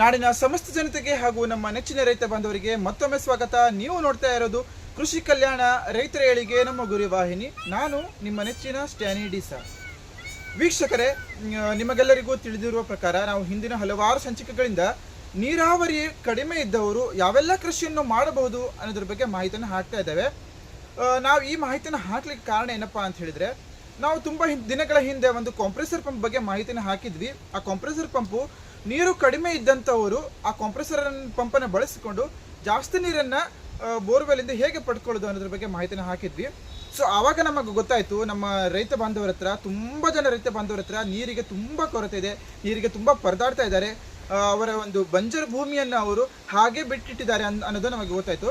ನಾಡಿನ ಸಮಸ್ತ ಜನತೆಗೆ ಹಾಗೂ ನಮ್ಮ ನೆಚ್ಚಿನ ರೈತ ಬಾಂಧವರಿಗೆ ಮತ್ತೊಮ್ಮೆ ಸ್ವಾಗತ. ನೀವು ನೋಡ್ತಾ ಇರೋದು ಕೃಷಿ ಕಲ್ಯಾಣ ರೈತರ ಏಳಿಗೆ ನಮ್ಮ ಗುರಿ ವಾಹಿನಿ. ನಾನು ನಿಮ್ಮ ನೆಚ್ಚಿನ ಸ್ಟ್ಯಾನಿ ಡಿಸಾ ವೀಕ್ಷಕರೇ, ನಿಮಗೆಲ್ಲರಿಗೂ ತಿಳಿದಿರುವ ಪ್ರಕಾರ ನಾವು ಹಿಂದಿನ ಹಲವಾರು ಸಂಚಿಕೆಗಳಿಂದ ನೀರಾವರಿ ಕಡಿಮೆ ಇದ್ದವರು ಯಾವೆಲ್ಲ ಕೃಷಿಯನ್ನು ಮಾಡಬಹುದು ಅನ್ನೋದ್ರ ಬಗ್ಗೆ ಮಾಹಿತಿಯನ್ನು ಹಾಕ್ತಾ ಇದ್ದೇವೆ. ನಾವು ಈ ಮಾಹಿತಿಯನ್ನು ಹಾಕ್ಲಿಕ್ಕೆ ಕಾರಣ ಏನಪ್ಪಾ ಅಂತ ಹೇಳಿದ್ರೆ, ನಾವು ತುಂಬ ದಿನಗಳ ಹಿಂದೆ ಒಂದು ಕಾಂಪ್ರೆಸರ್ ಪಂಪ್ ಬಗ್ಗೆ ಮಾಹಿತಿಯನ್ನು ಹಾಕಿದ್ವಿ. ಆ ಕಾಂಪ್ರೆಸರ್ ಪಂಪು ನೀರು ಕಡಿಮೆ ಇದ್ದಂಥವರು ಆ ಕಾಂಪ್ರೆಸರ್ ಪಂಪನ್ನು ಬಳಸಿಕೊಂಡು ಜಾಸ್ತಿ ನೀರನ್ನು ಬೋರ್ವೆಲಿಂದ ಹೇಗೆ ಪಡ್ಕೊಳ್ಳೋದು ಅನ್ನೋದ್ರ ಬಗ್ಗೆ ಮಾಹಿತಿನ ಹಾಕಿದ್ವಿ. ಸೊ ಆವಾಗ ನಮಗೆ ಗೊತ್ತಾಯಿತು, ನಮ್ಮ ರೈತ ಬಾಂಧವರ ಹತ್ರ, ತುಂಬ ಜನ ರೈತ ಬಾಂಧವರ ಹತ್ರ ನೀರಿಗೆ ತುಂಬ ಕೊರತೆ ಇದೆ, ನೀರಿಗೆ ತುಂಬ ಪರದಾಡ್ತಾ ಇದ್ದಾರೆ. ಅವರ ಒಂದು ಬಂಜರು ಭೂಮಿಯನ್ನು ಅವರು ಹಾಗೆ ಬಿಟ್ಟಿಟ್ಟಿದ್ದಾರೆ ಅನ್, ಅನ್ನೋದು ನಮಗೆ ಗೊತ್ತಾಯಿತು.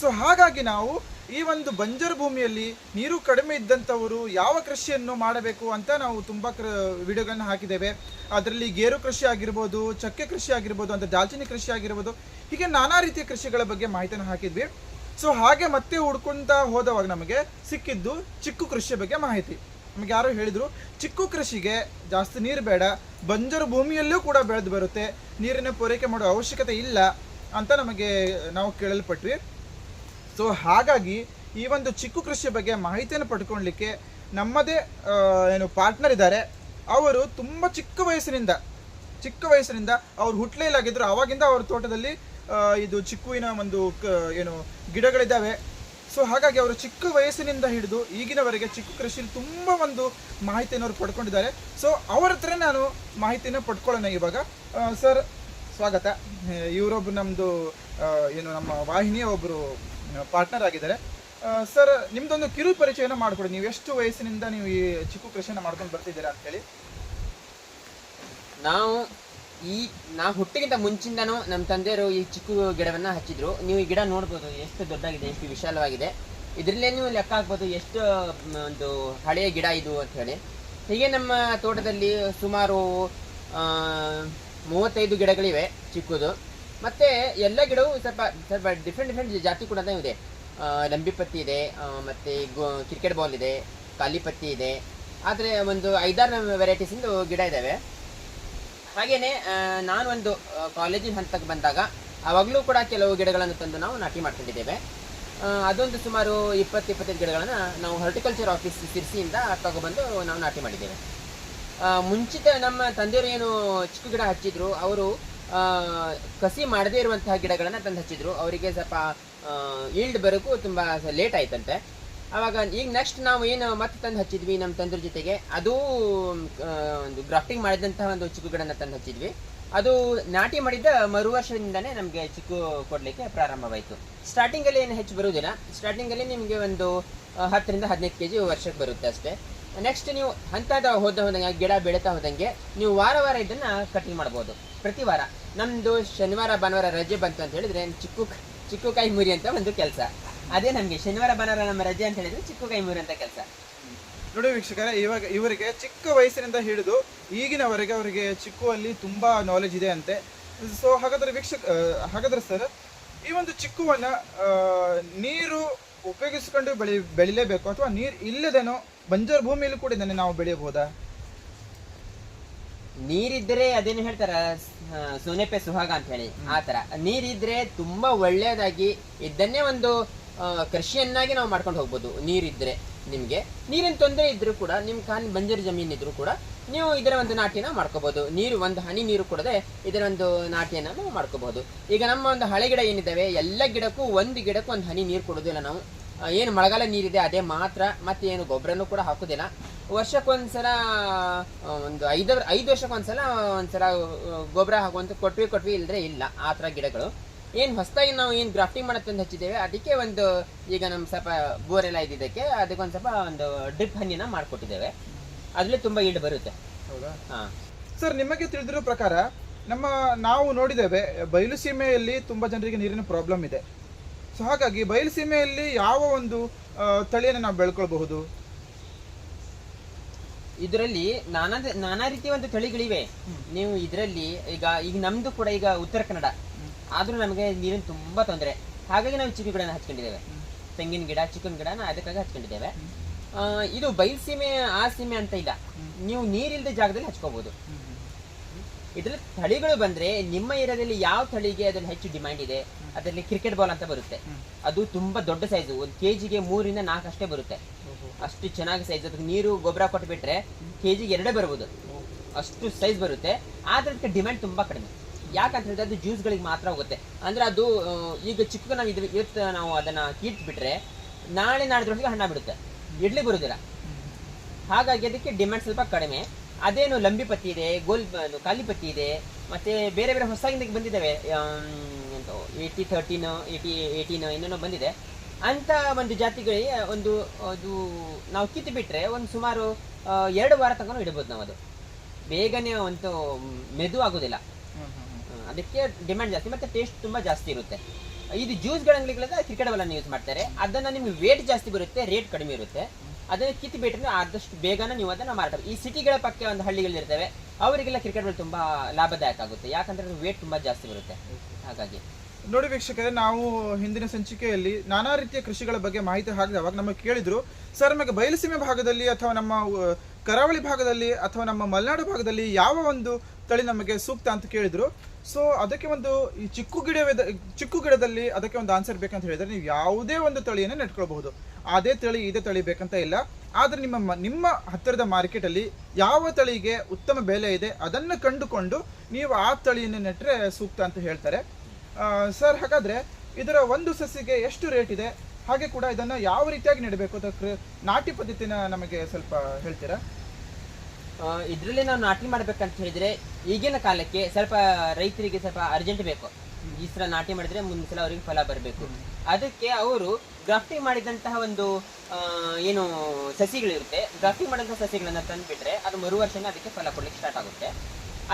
ಸೊ ಹಾಗಾಗಿ ನಾವು ಈ ಒಂದು ಬಂಜರು ಭೂಮಿಯಲ್ಲಿ ನೀರು ಕಡಿಮೆ ಇದ್ದಂಥವರು ಯಾವ ಕೃಷಿಯನ್ನು ಮಾಡಬೇಕು ಅಂತ ನಾವು ತುಂಬ ಕ್ರ ವಿಡಿಯೋಗಳನ್ನು ಹಾಕಿದ್ದೇವೆ. ಅದರಲ್ಲಿ ಗೇರು ಕೃಷಿ ಆಗಿರ್ಬೋದು, ಚಕ್ಕೆ ಕೃಷಿ ಆಗಿರ್ಬೋದು, ಅಂತ ದಾಲ್ಚಿನಿ ಕೃಷಿ ಆಗಿರ್ಬೋದು, ಹೀಗೆ ನಾನಾ ರೀತಿಯ ಕೃಷಿಗಳ ಬಗ್ಗೆ ಮಾಹಿತಿಯನ್ನು ಹಾಕಿದ್ವಿ. ಸೊ ಹಾಗೆ ಮತ್ತೆ ಹುಡ್ಕೊಂತ ಹೋದವಾಗ ನಮಗೆ ಸಿಕ್ಕಿದ್ದು ಚಿಕ್ಕು ಕೃಷಿಯ ಬಗ್ಗೆ ಮಾಹಿತಿ. ನಮಗೆ ಯಾರು ಹೇಳಿದರು, ಚಿಕ್ಕು ಕೃಷಿಗೆ ಜಾಸ್ತಿ ನೀರು ಬೇಡ, ಬಂಜರು ಭೂಮಿಯಲ್ಲೂ ಕೂಡ ಬೆಳೆದು ಬರುತ್ತೆ, ನೀರಿನ ಪೂರೈಕೆ ಮಾಡುವ ಅವಶ್ಯಕತೆ ಇಲ್ಲ ಅಂತ ನಮಗೆ ನಾವು ಕೇಳಲ್ಪಟ್ವಿ. ಸೊ ಹಾಗಾಗಿ ಈ ಒಂದು ಚಿಕ್ಕು ಕೃಷಿಯ ಬಗ್ಗೆ ಮಾಹಿತಿಯನ್ನು ಪಡ್ಕೊಳ್ಲಿಕ್ಕೆ ನಮ್ಮದೇ ಏನು ಪಾರ್ಟ್ನರ್ ಇದ್ದಾರೆ. ಅವರು ತುಂಬ ಚಿಕ್ಕ ವಯಸ್ಸಿನಿಂದ ಚಿಕ್ಕ ವಯಸ್ಸಿನಿಂದ ಅವ್ರು ಹುಟ್ಟಲೇಲಾಗಿದ್ದರು ಅವಾಗಿಂದ ಅವ್ರ ತೋಟದಲ್ಲಿ ಇದು ಚಿಕ್ಕುವಿನ ಒಂದು ಏನು ಗಿಡಗಳಿದ್ದಾವೆ. ಸೊ, ಹಾಗಾಗಿ ಅವರು ಚಿಕ್ಕ ವಯಸ್ಸಿನಿಂದ ಹಿಡಿದು ಈಗಿನವರೆಗೆ ಚಿಕ್ಕ ಕೃಷಿಲಿ ತುಂಬ ಒಂದು ಮಾಹಿತಿಯನ್ನು ಅವರು ಪಡ್ಕೊಂಡಿದ್ದಾರೆ. ಸೊ, ಅವರ ಹತ್ರ ನಾನು ಮಾಹಿತಿನ ಪಡ್ಕೊಳ್ಳೋಣ ಇವಾಗ. ಸರ್, ಸ್ವಾಗತ. ಇವರೊಬ್ಬರು ನಮ್ಮದು ಏನು ನಮ್ಮ ವಾಹಿನಿಯ ಒಬ್ಬರು ಪಾರ್ಟ್ನರ್ ಆಗಿದ್ದಾರೆ. ಸರ್ ನಿಮ್ದೊಂದು ಕಿರು ಪರಿಚಯನ ಮಾಡಿಕೊಡಿ. ನೀವು ಎಷ್ಟು ವಯಸ್ಸಿನಿಂದ ನೀವು ಈ ಚಿಕ್ಕು ಕೃಷಿನ ಮಾಡ್ಕೊಂಡು ಬರ್ತಿದ್ದೀರಾ ಅಂತ ಹೇಳಿ. ನಾವು ಈ ನಾ ಹುಟ್ಟಿಗಿಂತ ಮುಂಚಿಂದನೂ ನಮ್ಮ ತಂದೆಯರು ಈ ಚಿಕ್ಕ ಗಿಡವನ್ನ ಹಚ್ಚಿದ್ರು. ನೀವು ಈ ಗಿಡ ನೋಡ್ಬೋದು, ಎಷ್ಟು ದೊಡ್ಡಾಗಿದೆ, ಎಷ್ಟು ವಿಶಾಲವಾಗಿದೆ. ಇದರಲ್ಲೇ ನೀವು ಲೆಕ್ಕ ಹಾಕ್ಬೋದು, ಎಷ್ಟು ಒಂದು ಹಳೆಯ ಗಿಡ ಇದು ಅಂತ ಹೇಳಿ. ಹೀಗೆ ನಮ್ಮ ತೋಟದಲ್ಲಿ ಸುಮಾರು ಮೂವತ್ತೈದು ಗಿಡಗಳಿವೆ ಚಿಕ್ಕದು. ಮತ್ತೆ ಎಲ್ಲ ಗಿಡವು ಸ್ವಲ್ಪ ಸ್ವಲ್ಪ ಡಿಫ್ರೆಂಟ್ ಡಿಫ್ರೆಂಟ್ ಜಾತಿ ಕೂಡ ಇದೆ. ಲಂಬಿ ಲಂಬಿಪತ್ತಿ ಇದೆ ಮತ್ತೆ ಕ್ರಿಕೆಟ್ ಬಾಲ್ ಇದೆ ಕಾಲಿಪತ್ತಿ ಇದೆ. ಆದರೆ ಒಂದು ಐದಾರು ವೆರೈಟೀಸಿಂದು ಗಿಡ ಇದ್ದಾವೆ ನಾನು ಒಂದು ಕಾಲೇಜಿನ ಹಂತಕ್ಕೆ ಬಂದಾಗ ಆವಾಗಲೂ ಕೂಡ ಕೆಲವು ಗಿಡಗಳನ್ನು ತಂದು ನಾವು ನಾಟಿ ಮಾಡ್ಕೊಂಡಿದ್ದೇವೆ. ಅದೊಂದು ಸುಮಾರು ಇಪ್ಪತ್ತು, ಇಪ್ಪತ್ತೈದು ಗಿಡಗಳನ್ನು ನಾವು ಹಾರ್ಟಿಕಲ್ಚರ್ ಆಫೀಸ್ ಸಿರ್ಸಿಯಿಂದ ತಗೊಬಂದು ನಾವು ನಾಟಿ ಮಾಡಿದ್ದೇವೆ. ಮುಂಚಿತ ನಮ್ಮ ತಂದೆಯವರು ಏನು ಚಿಕ್ಕ ಗಿಡ ಹಚ್ಚಿದ್ರು, ಅವರು ಕಸಿ ಮಾಡದೇ ಇರುವಂತಹ ಗಿಡಗಳನ್ನು ತಂದು ಹಚ್ಚಿದ್ರು ಅವರಿಗೆ ಸ್ವಲ್ಪ ಈಲ್ಡ್ ಬರೋಕ್ಕೂ ತುಂಬ ಲೇಟ್ ಆಯ್ತಂತೆ. ಅವಾಗ ಈಗ ನೆಕ್ಸ್ಟ್ ನಾವು ಏನು ಮತ್ತೆ ತಂದು ಹಚ್ಚಿದ್ವಿ ನಮ್ಮ ತಂದ್ರ ಜೊತೆಗೆ? ಅದು ಒಂದು ಗ್ರಾಫ್ಟಿಂಗ್ ಮಾಡಿದಂತಹ ಒಂದು ಚಿಕ್ಕು ಗಿಡನ ತಂದು ಹಚ್ಚಿದ್ವಿ ಅದು ನಾಟಿ ಮಾಡಿದ ಮರು ವರ್ಷದಿಂದನೇ ನಮಗೆ ಚಿಕ್ಕು ಕೊಡಲಿಕ್ಕೆ ಪ್ರಾರಂಭವಾಯಿತು. ಸ್ಟಾರ್ಟಿಂಗಲ್ಲಿ ಏನು ಹೆಚ್ಚು ಬರುವುದಿಲ್ಲ. ಸ್ಟಾರ್ಟಿಂಗಲ್ಲಿ ನಿಮಗೆ ಒಂದು ಹತ್ತರಿಂದ ಹದಿನೈದು ಕೆ ಜಿ ವರ್ಷಕ್ಕೆ ಬರುತ್ತೆ ಅಷ್ಟೇ. ನೆಕ್ಸ್ಟ್ ನೀವು ಹಂತದ ಹೋದ ಹೋದಂಗೆ, ಗಿಡ ಬೆಳೀತಾ ಹೋದಂಗೆ, ನೀವು ವಾರ ವಾರ ಇದನ್ನ ಕಟಿಂಗ್ ಮಾಡ್ಬೋದು. ಪ್ರತಿ ವಾರ. ನಮ್ದು ಶನಿವಾರ, ಭಾನುವಾರ ರಜೆ ಬಂತು ಅಂತ ಹೇಳಿದ್ರೆ ಚಿಕ್ಕು ಚಿಕ್ಕು ಕೈ ಮುರಿ ಅಂತ ಒಂದು ಕೆಲಸ. ಅದೇ ನಮಗೆ ಶನಿವಾರ, ಭಾನುವಾರ ನಮ್ಮ ರಜೆ ಅಂತ ಹೇಳಿದ್ರೆ ಚಿಕ್ಕು ಕೈ ಮುರಿ ಅಂತ ಕೆಲಸ. ನೋಡಿ ವೀಕ್ಷಕರ, ಇವಾಗ ಇವರಿಗೆ ಚಿಕ್ಕ ವಯಸ್ಸಿನಿಂದ ಹಿಡಿದು ಈಗಿನವರೆಗೆ ಅವರಿಗೆ ಚಿಕ್ಕುವಲ್ಲಿ ತುಂಬ ನಾಲೆಜ್ ಇದೆ ಅಂತೆ. ಸೊ ಹಾಗಾದ್ರೆ ವೀಕ್ಷಕ ಹಾಗಾದ್ರೆ ಸರ್ ಈ ಒಂದು ಚಿಕ್ಕುವನ್ನ ನೀರು ಉಪಯೋಗಿಸ್ಕೊಂಡು ಬೆಳಿ, ಬೆಳಿಲೇಬೇಕು ಅಥವಾ ನೀರು ಇಲ್ಲದೇನೋ ಬಂಜರ್ ಭೂಮಿಯಲ್ಲಿ ಕೂಡ ಇದನ್ನು ನಾವು ಬೆಳೆಯಬಹುದಾ? ನೀರಿದ್ರೆ ಅದೇನು ಹೇಳ್ತಾರ ಸೋನೆಪೆ ಸುಹಾಗ ಅಂತ ಹೇಳಿ ಆತರ ನೀರಿದ್ರೆ ತುಂಬಾ ಒಳ್ಳೆಯದಾಗಿ ಇದನ್ನೇ ಒಂದು ಕೃಷಿಯನ್ನಾಗಿ ನಾವು ಮಾಡ್ಕೊಂಡು ಹೋಗ್ಬೋದು. ನೀರಿದ್ರೆ ನಿಮ್ಗೆ ನೀರಿನ ತೊಂದರೆ ಇದ್ರೂ ಕೂಡ ನಿಮ್ ಖಾನ್ ಬಂಜರು ಜಮೀನ್ ಇದ್ರೂ ಕೂಡ ನೀವು ಇದರ ಒಂದು ನಾಟಿನ ಮಾಡ್ಕೋಬಹುದು ನೀರು ಒಂದು ಹನಿ ನೀರು ಕೊಡದೆ ಇದರ ಒಂದು ನಾಟಿಯನ್ನ ನಾವು ಮಾಡ್ಕೋಬಹುದು ಈಗ ನಮ್ಮ ಒಂದು ಹಳೆ ಗಿಡ ಏನಿದ್ದಾವೆ ಎಲ್ಲ ಗಿಡಕ್ಕೂ ಒಂದು ಗಿಡಕ್ಕೂ ಒಂದು ಹನಿ ನೀರು ಕೊಡೋದಿಲ್ಲ ನಾವು. ಏನು ಮಳೆಗಾಲ ನೀರಿದೆ ಅದೇ ಮಾತ್ರ. ಮತ್ತೆ ಏನು ಗೊಬ್ಬರನೂ ಕೂಡ ಹಾಕೋದಿಲ್ಲ. ವರ್ಷಕ್ಕೊಂದ್ಸಲ ಒಂದು ಐದು ಐದು ವರ್ಷಕ್ಕೊಂದ್ಸಲ ಒಂದ್ಸಲ ಗೊಬ್ಬರ ಹಾಕುವಂತ ಕೊಟ್ವಿ ಕೊಟ್ವಿ ಇಲ್ಲದ್ರೆ ಇಲ್ಲ. ಆ ಥರ ಗಿಡಗಳು. ಏನು ಹೊಸದಾಗಿ ನಾವು ಏನು ಗ್ರಾಫ್ಟಿಂಗ್ ಮಾಡತ್ತಂತ ಹಚ್ಚಿದ್ದೇವೆ ಅದಕ್ಕೆ ಒಂದು ಈಗ ನಮ್ಮ ಸ್ವಲ್ಪ ಬೋರ್ ಎಲ್ಲ ಇದ್ದಿದ್ದಕ್ಕೆ ಅದಕ್ಕೊಂದು ಸ್ವಲ್ಪ ಒಂದು ಡ್ರಿಪ್ ಹಣ್ಣಿನ ಮಾಡಿಕೊಟ್ಟಿದ್ದೇವೆ. ಅದರಲ್ಲಿ ತುಂಬ ಈಡು ಬರುತ್ತೆ. ಹೌದಾ? ಹಾಂ. ಸರ್ ನಿಮಗೆ ತಿಳಿದಿರೋ ಪ್ರಕಾರ ನಮ್ಮ ನಾವು ನೋಡಿದ್ದೇವೆ ಬಯಲು ಸೀಮೆಯಲ್ಲಿ ತುಂಬ ಜನರಿಗೆ ನೀರಿನ ಪ್ರಾಬ್ಲಮ್ ಇದೆ. ಸೊ ಹಾಗಾಗಿ ಬಯಲುಸೀಮೆಯಲ್ಲಿ ಯಾವ ಒಂದು ತಳಿಯನ್ನು ನಾವು ಬೆಳ್ಕೊಳ್ಬಹುದು? ಇದರಲ್ಲಿ ನಾನಾ ನಾನಾ ರೀತಿಯ ಒಂದು ತಳಿಗಳಿವೆ. ನೀವು ಇದರಲ್ಲಿ ಈಗ ಈಗ ನಮ್ದು ಕೂಡ ಈಗ ಉತ್ತರ ಕನ್ನಡ. ಆದ್ರೂ ನಮಗೆ ನೀರಿನ ತುಂಬಾ ತೊಂದರೆ. ಹಾಗಾಗಿ ನಾವು ಚಿಕ್ಕ ಗಿಡನ ಹಚ್ಕೊಂಡಿದ್ದೇವೆ ತೆಂಗಿನ ಗಿಡ ಚಿಕನ್ ಗಿಡನ ಅದಕ್ಕಾಗಿ ಹಚ್ಕೊಂಡಿದ್ದೇವೆ. ಇದು ಬಯಲು ಸೀಮೆ ಆ ಸೀಮೆ ಅಂತ ಇಲ್ಲ. ನೀವು ನೀರಿಲ್ಲದ ಜಾಗದಲ್ಲಿ ಹಚ್ಕೋಬಹುದು ಇದ್ರಲ್ಲಿ ತಳಿಗಳು ಬಂದ್ರೆ ನಿಮ್ಮ ಏರಿಯಾದಲ್ಲಿ ಯಾವ ತಳಿಗೆ ಅದ್ರಲ್ಲಿ ಹೆಚ್ಚು ಡಿಮ್ಯಾಂಡ್ ಇದೆ? ಅದರಲ್ಲಿ ಕ್ರಿಕೆಟ್ ಬಾಲ್ ಅಂತ ಬರುತ್ತೆ. ಅದು ತುಂಬಾ ದೊಡ್ಡ ಸೈಜು ಒಂದು ಕೆಜಿಗೆ ಮೂರಿಂದ ನಾಲ್ಕು ಅಷ್ಟೇ ಬರುತ್ತೆ. ಅಷ್ಟು ಚೆನ್ನಾಗಿ ಸೈಜ್ ಅದಕ್ಕೆ ನೀರು ಗೊಬ್ಬರ ಕೊಟ್ಬಿಟ್ರೆ ಕೆಜಿಗೆ ಎರಡೇ ಬರ್ಬೋದು. ಅಷ್ಟು ಸೈಜ್ ಬರುತ್ತೆ. ಆದ್ರೆ ಅದಕ್ಕೆ ಡಿಮ್ಯಾಂಡ್ ತುಂಬಾ ಕಡಿಮೆ. ಯಾಕಂತ ಹೇಳಿದ್ರೆ ಅದು ಜ್ಯೂಸ್ಗಳಿಗೆ ಮಾತ್ರ ಹೋಗುತ್ತೆ. ಅಂದ್ರೆ ಅದು ಈಗ ಚಿಕ್ಕ ನಾವು ಇದು ಇವತ್ತು ನಾವು ಅದನ್ನ ಕೀಟ್ ಬಿಟ್ರೆ ನಾಳೆ ನಾಡಿದ್ರೊಳಗೆ ಹಣ್ಣ ಬಿಡುತ್ತೆ. ಇಡ್ಲಿ ಬರುದಿಲ್ಲ. ಹಾಗಾಗಿ ಅದಕ್ಕೆ ಡಿಮ್ಯಾಂಡ್ ಸ್ವಲ್ಪ ಕಡಿಮೆ. ಅದೇನು ಲಂಬಿ ಪತ್ತಿ ಇದೆ ಗೋಲ್ ಪತ್ತಿ ಇದೆ ಮತ್ತೆ ಬೇರೆ ಬೇರೆ ಹೊಸದಾಗಿ ಬಂದಿದ್ದಾವೆ ಏಯ್ಟಿ ಥರ್ಟೀನ್ ಏಯ್ಟಿ ಏಯ್ಟೀನ್ ಇನ್ನೊಂದು ಬಂದಿದೆ. ಅಂತ ಒಂದು ಜಾತಿಗಳಿಗೆ ಒಂದು ಅದು ನಾವು ಕಿತ್ತು ಬಿಟ್ಟರೆ ಒಂದು ಸುಮಾರು ಎರಡು ವಾರ ತನಕ ಇಡ್ಬೋದು ನಾವು ಅದು ಬೇಗನೆ ಒಂದು ಮೆದು ಆಗೋದಿಲ್ಲ. ಅದಕ್ಕೆ ಡಿಮ್ಯಾಂಡ್ ಜಾಸ್ತಿ ಮತ್ತೆ ಟೇಸ್ಟ್ ತುಂಬಾ ಜಾಸ್ತಿ ಇರುತ್ತೆ. ಇದು ಜ್ಯೂಸ್ಗಳಂಗ್ಲಿಗಳಿಂದ ಕ್ರಿಕೆಟ್ ಬಾಲನ್ನು ಯೂಸ್ ಮಾಡ್ತಾರೆ. ಅದನ್ನ ನಿಮ್ಗೆ ವೇಟ್ ಜಾಸ್ತಿ ಬರುತ್ತೆ ರೇಟ್ ಕಡಿಮೆ ಇರುತ್ತೆ. ಅದನ್ನ ಕಿತ್ತು ಬಿಟ್ಟರೆ ಆದಷ್ಟು ಬೇಗನೆ ನೀವು ಅದನ್ನು ಮಾರಾಟ ಈ ಸಿಟಿಗಳ ಪಕ್ಕ ಒಂದು ಹಳ್ಳಿಗಳಿರ್ತವೆ ಅವರಿಗೆಲ್ಲ ಕ್ರಿಕೆಟ್ ತುಂಬ ಲಾಭದಾಯಕ ಆಗುತ್ತೆ. ಯಾಕಂದ್ರೆ ವೇಟ್ ತುಂಬಾ ಜಾಸ್ತಿ ಬರುತ್ತೆ. ಹಾಗಾಗಿ. ನೋಡಿ ವೀಕ್ಷಕರೇ, ನಾವು ಹಿಂದಿನ ಸಂಚಿಕೆಯಲ್ಲಿ ನಾನಾ ರೀತಿಯ ಕೃಷಿಗಳ ಬಗ್ಗೆ ಮಾಹಿತಿ ಹಾಕಿದವಾಗ ನಮಗೆ ಕೇಳಿದ್ರು. ಸರ್, ನಮಗೆ ಬಯಲುಸೀಮೆ ಭಾಗದಲ್ಲಿ ಅಥವಾ ನಮ್ಮ ಕರಾವಳಿ ಭಾಗದಲ್ಲಿ ಅಥವಾ ನಮ್ಮ ಮಲೆನಾಡು ಭಾಗದಲ್ಲಿ ಯಾವ ಒಂದು ತಳಿ ನಮಗೆ ಸೂಕ್ತ ಅಂತ ಕೇಳಿದ್ರು. ಸೊ ಅದಕ್ಕೆ ಒಂದು ಈ ಚಿಕ್ಕು ಗಿಡ ಚಿಕ್ಕು ಗಿಡದಲ್ಲಿ ಅದಕ್ಕೆ ಒಂದು ಆನ್ಸರ್ ಬೇಕಂತ ಹೇಳಿದ್ರೆ ನೀವು ಯಾವುದೇ ಒಂದು ತಳಿಯನ್ನು ನೆಟ್ಕೊಳ್ಬಹುದು ಅದೇ ತಳಿ, ಇದೇ ತಳಿ ಬೇಕಂತ ಇಲ್ಲ. ಆದರೆ ನಿಮ್ಮ ನಿಮ್ಮ ಹತ್ತಿರದ ಮಾರ್ಕೆಟಲ್ಲಿ ಯಾವ ತಳಿಗೆ ಉತ್ತಮ ಬೆಲೆ ಇದೆ ಅದನ್ನು ಕಂಡುಕೊಂಡು ನೀವು ಆ ತಳಿಯನ್ನು ನೆಟ್ಟರೆ ಸೂಕ್ತ ಅಂತ ಹೇಳ್ತಾರೆ. ಸರ್, ಹಾಗಾದ್ರೆ ಇದರ ಒಂದು ಸಸಿಗೆ ಎಷ್ಟು ರೇಟ್ ಇದೆ? ಹಾಗೆ ಕೂಡ ಇದನ್ನ ಯಾವ ರೀತಿಯಾಗಿ ನೆಡಬೇಕು? ಅಥವಾ ನಾಟಿ ಪದ್ಧತಿನ ನಮಗೆ ಸ್ವಲ್ಪ ಹೇಳ್ತೀರಾ? ಇದರಲ್ಲಿ ನಾವು ನಾಟಿ ಮಾಡ್ಬೇಕಂತ ಹೇಳಿದ್ರೆ ಈಗಿನ ಕಾಲಕ್ಕೆ ಸ್ವಲ್ಪ ರೈತರಿಗೆ ಸ್ವಲ್ಪ ಅರ್ಜೆಂಟ್ ಬೇಕು. ಈ ಸಲ ನಾಟಿ ಮಾಡಿದ್ರೆ ಮುಂದಿನ ಸಲ ಅವರಿಗೆ ಫಲ ಬರಬೇಕು. ಅದಕ್ಕೆ ಅವರು ಗ್ರಾಫ್ಟಿಂಗ್ ಮಾಡಿದಂತಹ ಒಂದು ಏನು ಸಸಿಗಳಿರುತ್ತೆ ಗ್ರಾಫ್ಟಿಂಗ್ ಮಾಡಿದಂಥ ಸಸಿಗಳನ್ನು ತಂದುಬಿಟ್ರೆ ಅದು ಮರು ವರ್ಷನೇ ಅದಕ್ಕೆ ಫಲ ಕೊಡ್ಲಿಕ್ಕೆ ಸ್ಟಾರ್ಟ್ ಆಗುತ್ತೆ.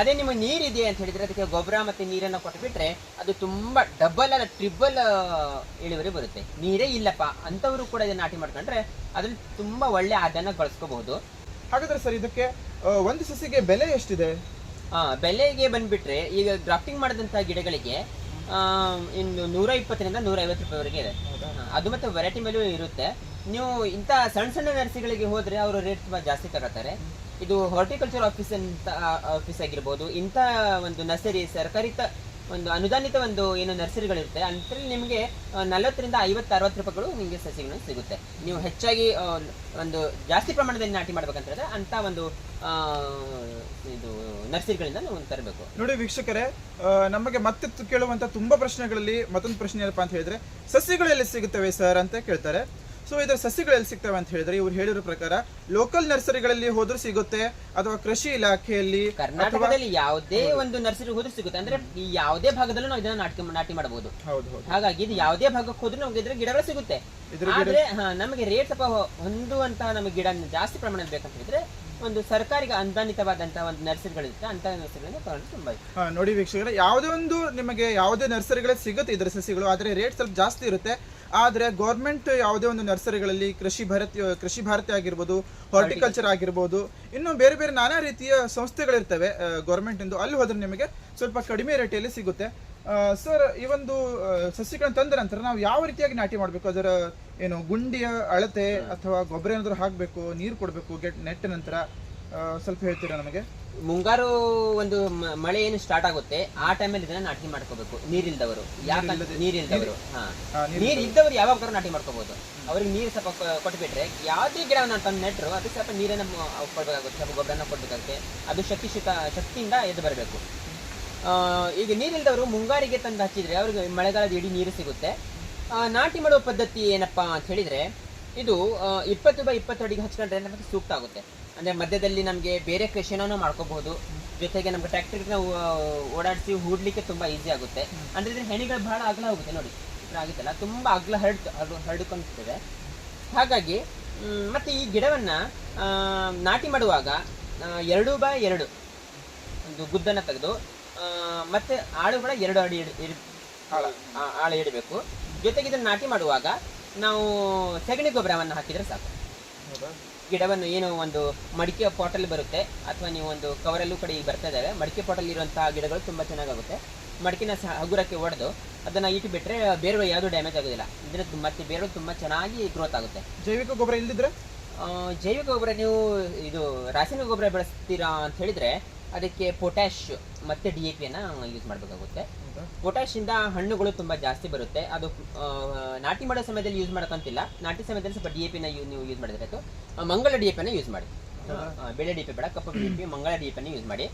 ಅದೇ ನಿಮ್ಮ ನೀರಿದೆ ಅಂತ ಹೇಳಿದ್ರೆ ಅದಕ್ಕೆ ಗೊಬ್ಬರ ಮತ್ತೆ ನೀರನ್ನ ಕೊಟ್ಟುಬಿಟ್ರೆ ಅದು ತುಂಬಾ ಡಬಲ್ ಅಲ್ಲ ಟ್ರಿಬಲ್ ಇಳುವರಿ ಬರುತ್ತೆ. ನೀರೇ ಇಲ್ಲಪ್ಪ ಅಂತವರು ಕೂಡ ಇದನ್ನ ನಾಟಿ ಮಾಡ್ಕೊಂಡ್ರೆ ಅದ್ರಲ್ಲಿ ತುಂಬಾ ಒಳ್ಳೆ ಆದಾಯನ ಗಳಿಸ್ಕೋಬಹುದು. ಹಾಗಾದ್ರೆ ಸರ್ ಇದಕ್ಕೆ ಒಂದು ಸಸಿಗೆ ಬೆಲೆ ಎಷ್ಟಿದೆ? ಬೆಲೆಗೆ ಬಂದ್ಬಿಟ್ರೆ ಈಗ ಗ್ರಾಫ್ಟಿಂಗ್ ಮಾಡಿದಂಥ ಗಿಡಗಳಿಗೆ ಇನ್ನು ನೂರ ಇಪ್ಪತ್ತರಿಂದ ನೂರ ಐವತ್ತು ರೂಪಾಯಿವರೆಗೆ ಇದೆ. ಅದು ಮತ್ತೆ ವೆರೈಟಿ ಮೇಲೂ ಇರುತ್ತೆ. ನೀವು ಇಂಥ ಸಣ್ಣ ಸಣ್ಣ ನರ್ಸರಿಗಳಿಗೆ ಹೋದ್ರೆ ಅವರು ರೇಟ್ ತುಂಬಾ ಜಾಸ್ತಿ ತಗೋತಾರೆ. ಇದು ಹಾರ್ಟಿಕಲ್ಚರ್ ಆಫೀಸ್ ಅಂತ ಆಫೀಸ್ ಆಗಿರ್ಬೋದು, ಇಂಥ ಒಂದು ನರ್ಸರಿ, ಸರ್ಕಾರಿ ಒಂದು ಅನುದಾನಿತ ಒಂದು ಏನು ನರ್ಸರಿಗಳಿರುತ್ತೆ ಅಂತರಲ್ಲಿ ನಿಮಗೆ ನಲವತ್ತರಿಂದ ಐವತ್ತು, ಅರವತ್ತು ರೂಪಾಯಿಗಳು ನಿಮಗೆ ಸಸಿಗಳು ಸಿಗುತ್ತೆ. ನೀವು ಹೆಚ್ಚಾಗಿ ಒಂದು ಜಾಸ್ತಿ ಪ್ರಮಾಣದಲ್ಲಿ ನಾಟಿ ಮಾಡ್ಬೇಕಂತ ಹೇಳಿದ್ರೆ ಅಂತ ಒಂದು ಇದು ನರ್ಸರಿಗಳಿಂದ ನಾವು ತರಬೇಕು. ನೋಡಿ ವೀಕ್ಷಕರೇ ನಮಗೆ ಮತ್ತೆ ಕೇಳುವಂತ ತುಂಬಾ ಪ್ರಶ್ನೆಗಳಲ್ಲಿ ಮತ್ತೊಂದು ಪ್ರಶ್ನೆ ಏನಪ್ಪಾ ಅಂತ ಹೇಳಿದ್ರೆ, ಸಸಿಗಳು ಎಲ್ಲಿ ಸಿಗುತ್ತವೆ ಸರ್ ಅಂತ ಕೇಳ್ತಾರೆ. ಸೊ ಇದರ ಸಸಿಗಳು ಎಲ್ಲಿ ಸಿಗ್ತವೆ ಅಂತ ಹೇಳಿದ್ರೆ ಇವ್ರು ಹೇಳಿರೋ ಪ್ರಕಾರ ಲೋಕಲ್ ನರ್ಸರಿಗಳಲ್ಲಿ ಹೋದ್ರೂ ಸಿಗುತ್ತೆ ಅಥವಾ ಕೃಷಿ ಇಲಾಖೆಯಲ್ಲಿ ಕರ್ನಾಟಕದಲ್ಲಿ ಯಾವುದೇ ಒಂದು ನರ್ಸರಿ ಹೋದ್ರೂ ಸಿಗುತ್ತೆ. ಅಂದ್ರೆ ಈ ಯಾವುದೇ ಭಾಗದಲ್ಲೂ ನಾವು ಇದನ್ನ ನಾಟಿ ನಾಟಿ ಮಾಡಬಹುದು. ಹೌದು ಹೌದು. ಹಾಗಾಗಿ ಇದು ಯಾವುದೇ ಭಾಗಕ್ಕೆ ಹೋದ್ರೂ ನಮ್ಗೆ ಇದ್ರ ಗಿಡಗಳು ಸಿಗುತ್ತೆ. ಆದ್ರೆ ನಮಗೆ ರೇಟ್ ಸ್ವಲ್ಪ ಹೊಂದುವಂತಹ ನಮಗೆ ಗಿಡ ಜಾಸ್ತಿ ಪ್ರಮಾಣದಲ್ಲಿ ಬೇಕಂತ ಹೇಳಿದ್ರೆ ಒಂದು ಸರ್ಕಾರಿಗೆ ಅನುದಾನಿತವಾದಂತಹ ಒಂದು ನರ್ಸರಿಗಳಿರುತ್ತೆ ಅಂತ ನರ್ಸರಿಗಳನ್ನ ತಗೊಂಡು ತುಂಬಾ ಇದೆ. ನೋಡಿ ವೀಕ್ಷಕರೇ, ಯಾವುದೇ ಒಂದು ನಿಮಗೆ ಯಾವುದೇ ನರ್ಸರಿಗಳೇ ಸಿಗುತ್ತೆ ಇದರ ಸಸಿಗಳು ಆದರೆ ರೇಟ್ ಸ್ವಲ್ಪ ಜಾಸ್ತಿ ಇರುತ್ತೆ. ಆದರೆ ಗೌರ್ಮೆಂಟ್ ಯಾವುದೇ ಒಂದು ನರ್ಸರಿಗಳಲ್ಲಿ ಕೃಷಿ ಭಾರತಿ ಕೃಷಿ ಭಾರತಿ ಆಗಿರ್ಬೋದು ಹಾರ್ಟಿಕಲ್ಚರ್ ಆಗಿರ್ಬೋದು, ಇನ್ನು ಬೇರೆ ಬೇರೆ ನಾನಾ ರೀತಿಯ ಸಂಸ್ಥೆಗಳಿರ್ತವೆ ಗೌರ್ಮೆಂಟಿಂದು ಅಲ್ಲಿ ಹೋದ್ರೆ ನಿಮಗೆ ಸ್ವಲ್ಪ ಕಡಿಮೆ ರೇಟಲ್ಲಿ ಸಿಗುತ್ತೆ. ಸರ್ ಈ ಒಂದು ಸಸಿಗಳನ್ನ ತಂದ ನಂತರ ನಾವು ಯಾವ ರೀತಿಯಾಗಿ ನಾಟಿ ಮಾಡಬೇಕು? ಅದರ ಏನು ಗುಂಡಿಯ ಅಳತೆ ಅಥವಾ ಗೊಬ್ಬರ ಏನಾದರೂ ಹಾಕಬೇಕು ನೀರು ಕೊಡಬೇಕು ಗೆಟ್ ನೆಟ್ಟ ನಂತರ ಸ್ವಲ್ಪ ಹೇಳ್ತೀರಾ ನಮಗೆ? ಮುಂಗಾರು ಒಂದು ಮಳೆ ಏನು ಸ್ಟಾರ್ಟ್ ಆಗುತ್ತೆ ಆ ಟೈಮಲ್ಲಿ ಇದನ್ನ ನಾಟಿ ಮಾಡ್ಕೋಬೇಕು. ನೀರಿಲ್ದವರು. ಯಾಕಂದ್ರೆ ನೀರಿಲ್ದವರು. ಹಾ. ನೀರು ಇದ್ದವರು ಯಾವಾಗ ನಾಟಿ ಮಾಡ್ಕೋಬಹುದು ಅವ್ರಿಗೆ ನೀರು ಸ್ವಲ್ಪ ಕೊಟ್ಬಿಟ್ರೆ ಯಾವ್ದೇ ಗಿಡವನ್ನ ತಂದು ನೆಟ್ಟರು ಅದಕ್ಕೆ ಸ್ವಲ್ಪ ನೀರನ್ನ ಕೊಡ್ಬೇಕಾಗುತ್ತೆ ಸ್ವಲ್ಪ ಗೊಬ್ಬರನ ಕೊಡ್ಬೇಕಾಗುತ್ತೆ. ಅದು ಶಕ್ತಿ ಶಿತ ಶಕ್ತಿಯಿಂದ ಎದ್ದು ಬರಬೇಕು. ಈಗ ನೀರಿಲ್ದವರು ಮುಂಗಾರಿಗೆ ತಂದು ಹಚ್ಚಿದ್ರೆ ಅವ್ರಿಗೆ ಮಳೆಗಾಲದ ಇಡೀ ನೀರು ಸಿಗುತ್ತೆ. ನಾಟಿ ಮಾಡುವ ಪದ್ಧತಿ ಏನಪ್ಪಾ ಅಂತ ಹೇಳಿದ್ರೆ, ಇದು ಇಪ್ಪತ್ತು ಬೈ ಇಪ್ಪತ್ತು ಅಡಿಗೆ ಹಚ್ಕೊಂಡ್ರೆ ನಮಗೆ ಸೂಕ್ತ ಆಗುತ್ತೆ. ಅಂದ್ರೆ ಮಧ್ಯದಲ್ಲಿ ನಮಗೆ ಬೇರೆ ಕೃಷಿನೂ ಮಾಡ್ಕೋಬಹುದು ಜೊತೆಗೆ ನಮ್ಗೆ ಟ್ರ್ಯಾಕ್ಟರ್ನ ಓಡಾಡಿಸಿ ಹೂಡ್ಲಿಕ್ಕೆ ತುಂಬಾ ಈಸಿ ಆಗುತ್ತೆ. ಅಂದ್ರೆ ಇದ್ರೆ ಹೆಣಿಗಳು ಬಹಳ ಅಗಲ ಹೋಗುತ್ತೆ ನೋಡಿ. ಆಗುತ್ತಲ್ಲ, ತುಂಬ ಅಗಲ ಹರಡ್ ಹರಡು ಹರಡ್ಕೊಂತಿದೆ ಹಾಗಾಗಿ ಮತ್ತು ಈ ಗಿಡವನ್ನ ನಾಟಿ ಮಾಡುವಾಗ ಎರಡು ಬೈ ಎರಡು ಒಂದು ಗುದ್ದನ್ನು ತೆಗೆದು ಮತ್ತೆ ಆಳು ಕೂಡ ಎರಡು ಅಡಿ ಇಡ್- ಇಡ್- ಆ- ಆಳ ಇಡಬೇಕು. ಜೊತೆಗೆ ಇದನ್ನು ನಾಟಿ ಮಾಡುವಾಗ ನಾವು ಸಗಣಿ ಗೊಬ್ಬರವನ್ನು ಹಾಕಿದರೆ ಸಾಕು. ಗಿಡವನ್ನು ಏನು ಒಂದು ಮಡಿಕೆ ಪಾಟಲ್ಲಿ ಬರುತ್ತೆ ಅಥವಾ ನೀವು ಒಂದು ಕವರಲ್ಲೂ ಕಡೆ ಈಗ ಬರ್ತಾ ಇದ್ದಾವೆ ಮಡಿಕೆ ಪಾಟಲ್ಲಿ ಇರುವಂತಹ ಗಿಡಗಳು ತುಂಬ ಚೆನ್ನಾಗಾಗುತ್ತೆ. ಮಡಿಕೆನ ಸಹ ಹಗುರಕ್ಕೆ ಒಡೆದು ಅದನ್ನ ಇಟ್ಟು ಬಿಟ್ಟರೆ ಬೇರೆ ಯಾವುದು ಡ್ಯಾಮೇಜ್ ಆಗೋದಿಲ್ಲ. ಇದ್ರೆ ಮತ್ತೆ ಬೇರೆ ತುಂಬಾ ಚೆನ್ನಾಗಿ ಗ್ರೋತ್ ಆಗುತ್ತೆ. ಜೈವಿಕ ಗೊಬ್ಬರ ಇಲ್ಲದಿದ್ರೆ ಜೈವಿಕ ಗೊಬ್ಬರ ನೀವು ಇದು ರಾಸಾಯನಿಕ ಗೊಬ್ಬರ ಬಳಸ್ತೀರಾ ಅಂತ ಹೇಳಿದ್ರೆ ಅದಕ್ಕೆ ಪೊಟ್ಯಾಶ್ ಮತ್ತೆ ಡಿ ಎ ಪಿಯನ್ನು ಯೂಸ್ ಮಾಡಬೇಕಾಗುತ್ತೆ. ಹೌದಾ? ಪೊಟ್ಯಾಶ್ ಇಂದ ಹಣ್ಣುಗಳು ತುಂಬಾ ಜಾಸ್ತಿ ಬರುತ್ತೆ. ಅದು ನಾಟಿ ಮಾಡೋ ಸಮಯದಲ್ಲಿ ಯೂಸ್ ಮಾಡೋಕ್ಕಂತಿಲ್ಲ. ನಾಟಿ ಸಮಯದಲ್ಲಿ ಸ್ವಲ್ಪ ಡಿ ಎ ಪಿನ ನೀವು ಯೂಸ್ ಮಾಡಿದ್ರೆ ಆಯ್ತು. ಮಂಗಳ ಡಿ ಎ ಪಿನ ಯೂಸ್ ಮಾಡಿ. ಬೆಳೆ ಡಿ ಪಿ ಬೇಡ ಕಪ್ಪು ಡಿ ಪಿ ಮಂಗಳ ಡಿ ಪಿನ ಯೂಸ್ ಮಾಡಿ.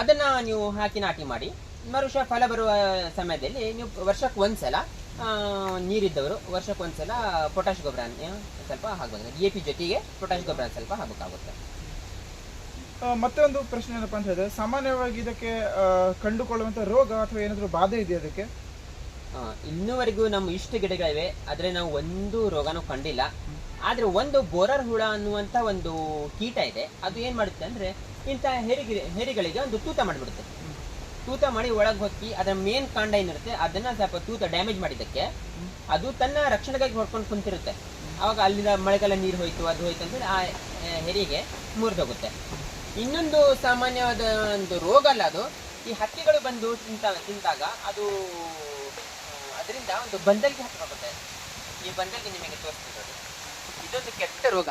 ಅದನ್ನ ನೀವು ಹಾಕಿ ನಾಟಿ ಮಾಡಿ. ಮರುಷ ಫಲ ಬರುವ ಸಮಯದಲ್ಲಿ ನೀವು ವರ್ಷಕ್ಕೆ ಒಂದ್ಸಲ ನೀರಿದ್ದವರು ವರ್ಷಕ್ಕೆ ಒಂದ್ಸಲ ಪೊಟ್ಯಾಶ್ ಗೊಬ್ಬರ ಸ್ವಲ್ಪ ಹಾಕಬಹುದು ಡಿ ಎ ಪಿ ಜೊತೆಗೆ ಪೊಟ್ಯಾಶ್ ಗೊಬ್ಬರ ಸ್ವಲ್ಪ ಹಾಕಬೇಕಾಗುತ್ತೆ. ಮತ್ತೆ ಒಂದು ಪ್ರಶ್ನೆ ಏನಪ್ಪಾ ಅಂತ ಹೇಳಿದ್ರೆ ಸಾಮಾನ್ಯವಾಗಿ ಇದಕ್ಕೆ ಕಂಡುಕೊಳ್ಳುವಂತ ರೋಗ ಅಥವಾ ಏನಾದರೂ ಬಾಧೆ ಇದೆಯಾ ಅದಕ್ಕೆ ಇನ್ನುವರೆಗೂ ನಮ್ಮ ಇಷ್ಟು ಗಿಡಗಳಿವೆ ಆದ್ರೆ ನಾವು ಒಂದು ರೋಗನೂ ಕಂಡಿಲ್ಲ. ಆದ್ರೆ ಒಂದು ಬೋರರ್ ಹುಳ ಅನ್ನುವಂತ ಒಂದು ಕೀಟ ಇದೆ ಅದು ಏನ್ ಮಾಡುತ್ತೆ ಅಂದ್ರೆ ಇಂಥ ಹೆರಿಗೆ ಹೆರಿಗಳಿಗೆ ಒಂದು ತೂತ ಮಾಡಿಬಿಡುತ್ತೆ. ತೂತ ಮಾಡಿ ಒಳಗೆ ಹೊಕ್ಕಿ ಅದರ ಮೇನ್ ಕಾಂಡ ಏನಿರುತ್ತೆ ಅದನ್ನ ಸ್ವಲ್ಪ ತೂತ ಡ್ಯಾಮೇಜ್ ಮಾಡಿದ್ದಕ್ಕೆ ಅದು ತನ್ನ ರಕ್ಷಣೆಗಾಗಿ ಹೊಡ್ಕೊಂಡು ಕುಂತಿರುತ್ತೆ. ಅವಾಗ ಅಲ್ಲಿಂದ ಮಳೆಗಾಲ ನೀರು ಹೋಯ್ತು ಅದು ಹೋಯ್ತು ಅಂದ್ರೆ ಆ, ಹೆರಿಗೆ ಮುರಿದೋಗುತ್ತೆ. ಇನ್ನೊಂದು ಸಾಮಾನ್ಯವಾದ ಒಂದು ರೋಗ ಅಲ್ಲ ಅದು. ಈ ಹಕ್ಕಿಗಳು ಬಂದು ತಿಂತ ತಿಂತಾಗ ಅದು ಅದರಿಂದ ಒಂದು ಬಂದಲ್ಗೆ ಹತ್ಕೊಳುತ್ತೆ ಈ ಬಂದಲ್ಗೆ ನಿಮಗೆ ತೋರಿಸ್ತೀನಿ ಇದೊಂದು ಕೆಟ್ಟ ರೋಗ.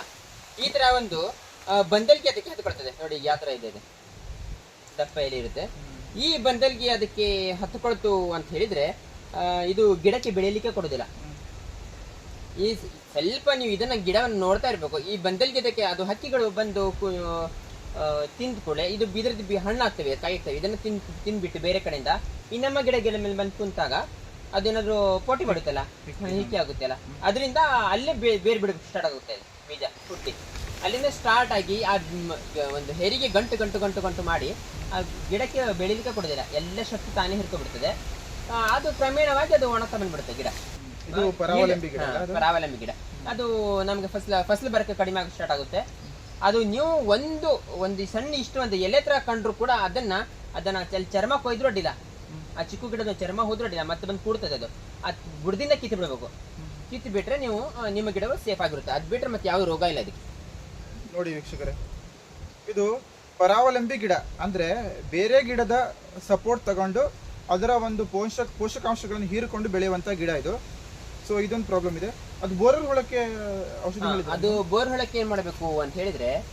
ಈ ತರ ಒಂದು ಬಂದಲ್ಗೆ ಅದಕ್ಕೆ ಹತ್ಕೊಳ್ತದೆ ನೋಡಿ ಯಾವ ಇದೆ ಇದು. ದಪ್ಪ ಎಲೆ ಇರುತ್ತೆ. ಈ ಬಂದಲ್ಗೆ ಅದಕ್ಕೆ ಹತ್ಕೊಳ್ತು ಅಂತ ಹೇಳಿದ್ರೆ ಇದು ಗಿಡಕ್ಕೆ ಬೆಳೆಯಲಿಕ್ಕೆ ಕೊಡೋದಿಲ್ಲ ಈ ಸ್ವಲ್ಪ ನೀವು ಇದನ್ನ ಗಿಡವನ್ನು ನೋಡ್ತಾ ಇರ್ಬೇಕು. ಈ ಬಂದಲ್ಗೆ ಅದಕ್ಕೆ, ಅದು ಹಕ್ಕಿಗಳು ಬಂದು ತಿಂದ ಕೂಡಲೇ ಇದು ಇದ್ರದ್ದು ಬಿ ಹಣ್ಣಾಗ್ತವೆ ಕಾಯಿ ಇದನ್ನು ಇದನ್ನ ತಿನ್ ತಿನ್ಬಿಟ್ಟು ಬೇರೆ ಕಡೆಯಿಂದ ಈ ನಮ್ಮ ಗಿಡ ಗಿಡ ಮೇಲೆ ಬಂದು ಕುಂತಾಗ ಅದೇನಾದ್ರು ಪೋಟಿ ಮಾಡುತ್ತಲ್ಲ ಆಗುತ್ತೆ ಆಗುತ್ತಲ್ಲ. ಅದರಿಂದ ಅಲ್ಲೇ ಬೇರೆ ಬಿಡಕ್ಕೆ ಸ್ಟಾರ್ಟ್ ಆಗುತ್ತೆ ಬೀಜ ಹುಟ್ಟಿ. ಅಲ್ಲಿಂದ ಸ್ಟಾರ್ಟ್ ಆಗಿ ಆ ಒಂದು ಹೆರಿಗೆ ಗಂಟು ಗಂಟು ಗಂಟು ಗಂಟು ಮಾಡಿ ಆ ಗಿಡಕ್ಕೆ ಬೆಳಿಲಿಕ್ಕೆ ಕೊಡೋದಿಲ್ಲ. ಎಲ್ಲ ಶಕ್ತಿ ತಾನೇ ಹಿಡ್ಕೊಬಿಡ್ತದೆ. ಅದು ಕ್ರಮೇಣವಾಗಿ ಅದು ಒಣಕ ಬಂದ್ಬಿಡುತ್ತೆ ಗಿಡ. ಇದು ಪರಾವಲಂಬಿ ಗಿಡ ಹಾ, ಅದು? ಪರಾವಲಂಬಿ ಗಿಡ. ಅದು ನಮಗೆ ಫಸಲು ಫಸಲು ಬರಕ್ಕೆ ಕಡಿಮೆ ಆಗಿ ಸ್ಟಾರ್ಟ್ ಆಗುತ್ತೆ. ಅದು ನೀವು ಒಂದು ಒಂದು ಸಣ್ಣ ಇಷ್ಟು ಒಂದು ಎಲೆ ಥರ ಕಂಡ್ರು ಕೂಡ ಅದನ್ನ ಅದನ್ನ ಚರ್ಮ ಕೊಯ್ದು ಅಡ್ಡಿಲ್ಲ ಆ ಚಿಕ್ಕ ಗಿಡದ ಚರ್ಮ ಹೋದ್ರು ಅಡ್ಡಿಲ್ಲ ಮತ್ತೆ ಬಂದು ಕೂಡ್ತದೆ ಅದು. ಆ ಬುಡದಿಂದ ಕಿತ್ತು ಬಿಡಬೇಕು. ಕಿತ್ತು ಬಿಟ್ರೆ ನೀವು ನಿಮ್ಮ ಗಿಡವು ಸೇಫ್ ಆಗಿರುತ್ತೆ. ಅದು ಬಿಟ್ರೆ ಮತ್ತೆ ಯಾವ ರೋಗ ಇಲ್ಲ ಅದಕ್ಕೆ. ನೋಡಿ ವೀಕ್ಷಕರೇ ಇದು ಪರಾವಲಂಬಿ ಗಿಡ. ಅಂದ್ರೆ ಬೇರೆ ಗಿಡದ ಸಪೋರ್ಟ್ ತಗೊಂಡು ಅದರ ಒಂದು ಪೋಷಕ ಪೋಷಕಾಂಶಗಳನ್ನು ಹೀರಿಕೊಂಡು ಬೆಳೆಯುವಂತ ಗಿಡ ಇದು. ಸೊ ಇದೊಂದು ಪ್ರಾಬ್ಲಮ್ ಇದೆ. ಅದು ಬೋರ್ ಹುಳಕ್ಕೆ ಔಷಧಿ ಅದು ಬೋರ್ ಹೊಳಕ್ಕೆ ಏನ್ ಮಾಡಬೇಕು ಅಂತ ಹೇಳಿದ್ರೆ